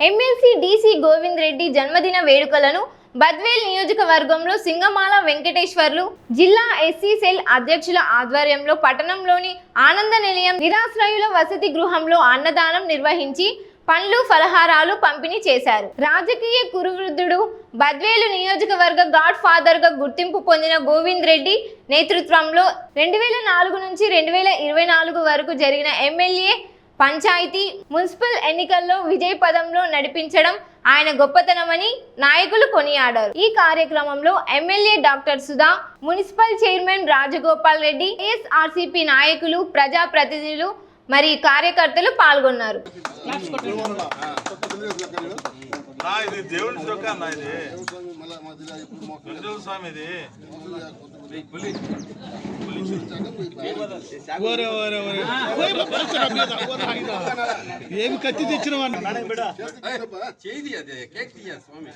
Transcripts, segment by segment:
MLC DC Govind Reddy జన్మదిన వేడుకలను బద్వేల్ నియోజకవర్గంలో సింగమాల వెంకటేశ్వర్లు జిల్లా ఎస్సీ సెల్ అధ్యక్షుల ఆధ్వర్యంలో పట్టణంలోని ఆనంద నిలయం నిరాశ్రయుల వసతి గృహంలో అన్నదానం నిర్వహించి పండ్లు ఫలహారాలు పంపిణీ చేశారు. రాజకీయ కురువృద్ధుడు బద్వేలు నియోజకవర్గ గాడ్ ఫాదర్గా గుర్తింపు పొందిన గోవింద్ రెడ్డి నేతృత్వంలో రెండు వేల నాలుగు నుంచి రెండు వేల ఇరవై నాలుగు వరకు జరిగిన ఎమ్మెల్యే పంచాయతీ మున్సిపల్ ఎన్నికల్లో విజయ పదంలో నడిపించడం ఆయన గొప్పతనమని నాయకులు కొనియాడారు. ఈ కార్యక్రమంలో MLA doctor Sudha municipal chairman Rajagopal Reddy YSRCP నాయకులు ప్రజాప్రతినిధులు మరి కార్యకర్తలు పాల్గొన్నారు. ఇది ఏమి కత్తి తెచ్చిన స్వామి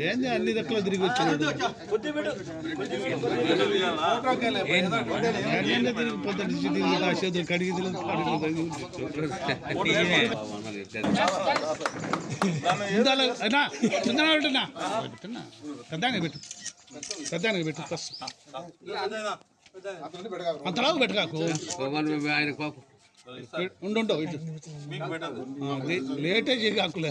ఏంది అన్ని దక్కలో తిరిగి వచ్చినాడు చేతులు కడిగి ఇందాల పెట్టు పెద్దానికి పెట్టు ఫస్ట్ అంతలాగా పెట్టకాకు. ఆయన పాపం ఉండు ఇటు. లేటే పెట్టదు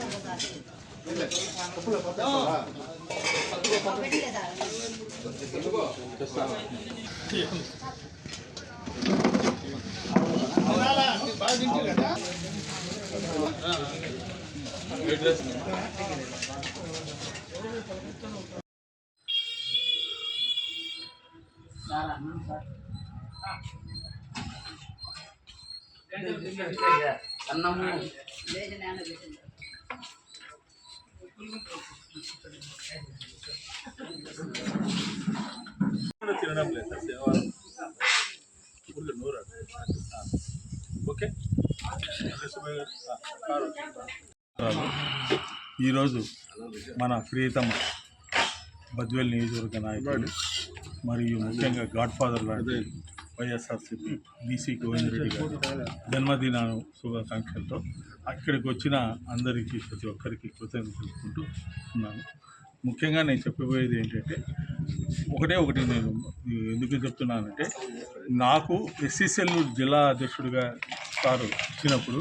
అన్నము. తినడం లేదు ఫుల్ నూరు ఓకే ఈరోజు మన ప్రియతమ బద్వేల్ నియోజకవర్గ నాయకుడు మరియు ముఖ్యంగా గాడ్ ఫాదర్ లాంటి వైఎస్ఆర్సీపీ బీసీ గోవిందరెడ్డి గారి జన్మదిన శుభాకాంక్షలతో అక్కడికి వచ్చిన అందరికీ ప్రతి ఒక్కరికి కృతజ్ఞతలు తెలుపుకుంటూ ఉన్నాను. ముఖ్యంగా నేను చెప్పబోయేది ఏంటంటే ఒకటే ఒకటి నేను ఎందుకు చెప్తున్నానంటే నాకు ఎస్సీసెల్ జిల్లా అధ్యక్షుడిగా సారు ఇచ్చినప్పుడు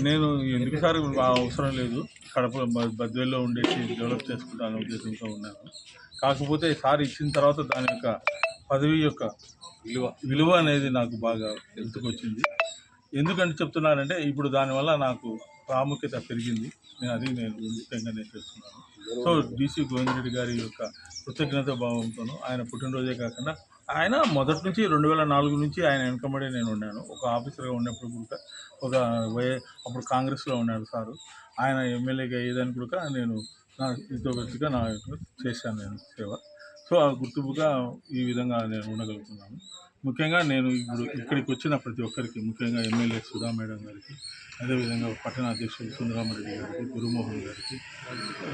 నేను ఎందుకు సార్ అవసరం లేదు? కడప బ- బద్వేల్లో ఉండేసి డెవలప్ చేసుకుంటాను ఉద్దేశంతో ఉన్నాను. కాకపోతే సార్ ఇచ్చిన తర్వాత దాని యొక్క పదవి యొక్క విలువ విలువ అనేది నాకు బాగా ఎందుకొచ్చింది ఎందుకంటే చెప్తున్నానంటే ఇప్పుడు దానివల్ల నాకు ప్రాముఖ్యత పెరిగింది. నేను అది నేను ముఖ్యంగా నేను చేస్తున్నాను సో డీసీ గోవిందరెడ్డి గారి యొక్క కృతజ్ఞత భావంతోనూ ఆయన పుట్టినరోజే కాకుండా ఆయన మొదటి నుంచి రెండు వేల నాలుగు నుంచి ఆయన వెనకబడి నేను ఉన్నాను. ఒక ఆఫీసర్గా ఉన్నప్పుడు కూడా ఒక వై అప్పుడు కాంగ్రెస్లో ఉన్నాడు సారు. ఆయన ఎమ్మెల్యేగా ఏదని కూడా నేను నా ఇంతో నా చేశాను నేను సేవ. సో ఆ గుర్తింపుగా ఈ విధంగా నేను ఉండగలుగుతున్నాను. ముఖ్యంగా నేను ఇప్పుడు ఇక్కడికి వచ్చిన ప్రతి ఒక్కరికి ముఖ్యంగా ఎమ్మెల్యే సుధా మేడం గారికి అదేవిధంగా పట్టణ అధ్యక్షులు సుందరామరెడ్డి గారికి గురుమోహన్ గారికి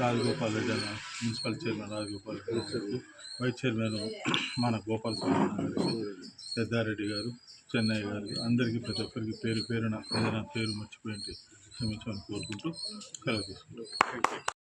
రాజగోపాల్ రెడ్డి అన్న మున్సిపల్ చైర్మన్ రాజగోపాల్ రెడ్డి గారికి వైస్ చైర్మన్ మన గోపాల్ స్వామి గారికి పెద్దారెడ్డి గారు చెన్నై గారికి అందరికీ ప్రతి ఒక్కరికి పేరు పేరున ఏదైనా పేరు మర్చిపోయింటే క్షమించమని కోరుకుంటూ సెలవు తీసుకుంటాం